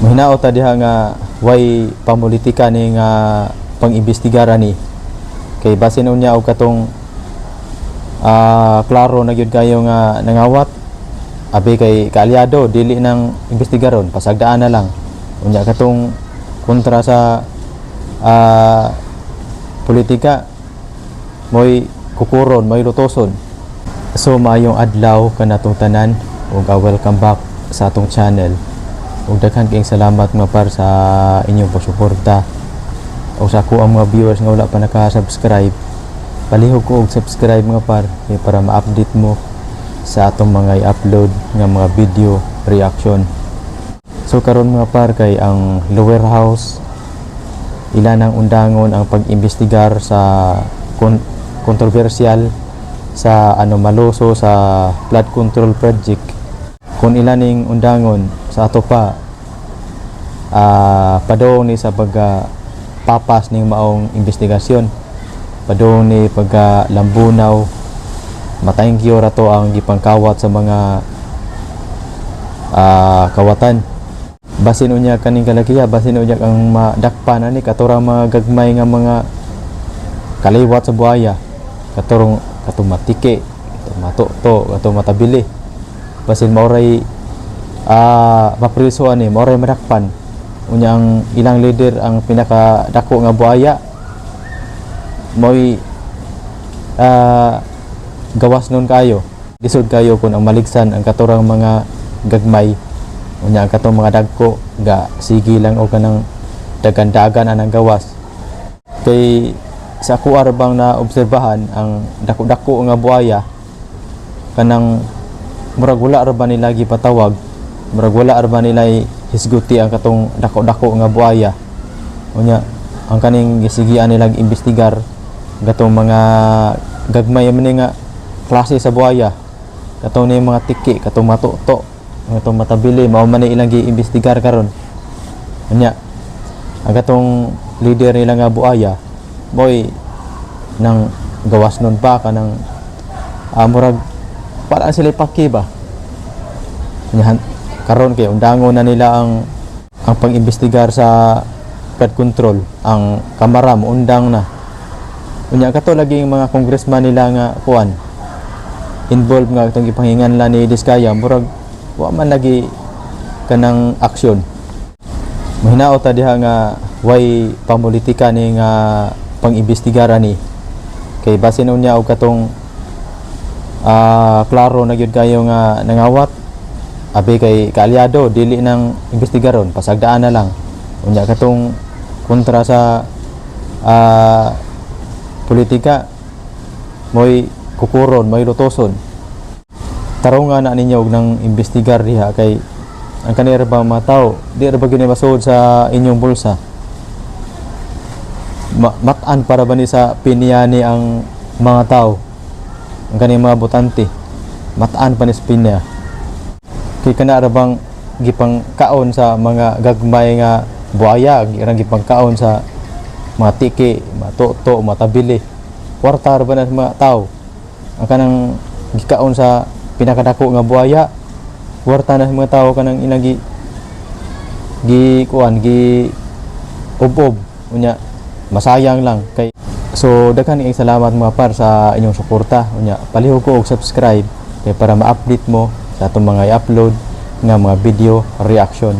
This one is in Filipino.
Mahinaot ta diha nga way pamulitika ni nga pang-imbestigara ni. Kay basin unya og katong ah klaro na gyud kayo nga nangawat. Abi kay kaalyado dili nang imbestigaron pasagdaan na lang. Unya katong kontra sa ah politika moy kukuron moy lutoson. So maayong adlaw kanatong tanan ug welcome back sa atong channel ug daghan kayong salamat mga par sa inyong pagsuporta o sa ako ang mga viewers nga wala pa naka-subscribe palihog ko og subscribe mga par kay para ma-update mo sa atong mga i-upload nga mga video reaction. So karon mga par kay ang lower house ilan ang undangon ang pag-imbestigar sa kon- kontrobersyal sa ano maloso sa flood control project. Kung ilan ning undangon sa ato pa ah padong ni sa pag ah, papas ning maong investigasyon. Padong ni pag ah, lambunaw matayong giyo ra to ang gipangkawat sa mga ah, kawatan. Basin unya kaning kalakiya basin unya ang madakpan ani katurang mga gagmay nga mga kaliwat sa buhaya. Katurong katong matike katong matuto katong matabili basin mauray ah mapriso ani mauray madakpan unya ang ilang leader ang pinaka dako nga buhaya moy ah gawas nun kayo. Lisod kayo kung ang maligsan ang katurang mga gagmay. Unya ang katong mga dagko ga sige lang o kanang dagan-dagan anang gawas. Kay sa ako arbang na obserbahan ang dako-dako nga buhaya kanang murag wala ra ba nila gipatawag murag wala ra ba nila hisguti ang katong dako-dako nga buhaya? Unya ang kaning gisigian nila imbestigar gatong mga gagmay man nga klase sa buhaya. Katong ni mga tiki katong matuto katong matabili mao man ilang giimbestigar karon. Unya ang katong leader nila nga buhaya boy nang gawas nun pa ka ng ah, murag para sila paki ba? Unya, karon kay undangon na nila ang ang pag-imbestigar sa flood control. Ang kamara mo undang na. Unya kato lagi mga congressman nila nga kuan involved nga itong gipahingan la ni Diskaya. Murag wa man lagi kanang aksyon. Mahinaot ta diha nga way pamulitika ni nga pang-imbestigara ni. Kay basin unya og katong ah klaro na gyud kayo nga nangawat abi kay kaalyado dili nang imbestigaron pasagdaan na lang. Unya katong kontra sa ah politika moy kukuron moy lutoson. Tarungan na ninyo og nang imbestigar diha kay ang kanira ba mga di ra ba masud sa inyong bulsa? Ma- mataan para ba ni sa pinyani ang mga tao? Ang kaning mga botante mataan pa ni sa pinya kay kana ra bang gipang kaon sa mga gagmay nga buhaya irang gipang kaon sa mga tiki matuto matabili kwarta ra ba mga tao ang kanang gikaon sa pinakadako nga buhaya kwarta na mga tao kanang inagi gi kuan gi ubob unya masayang lang. Kay so daghan kayong salamat mga par sa inyong suporta. Unya palihog ko og subscribe kay para ma-update mo sa atong mga i-upload nga mga video reaction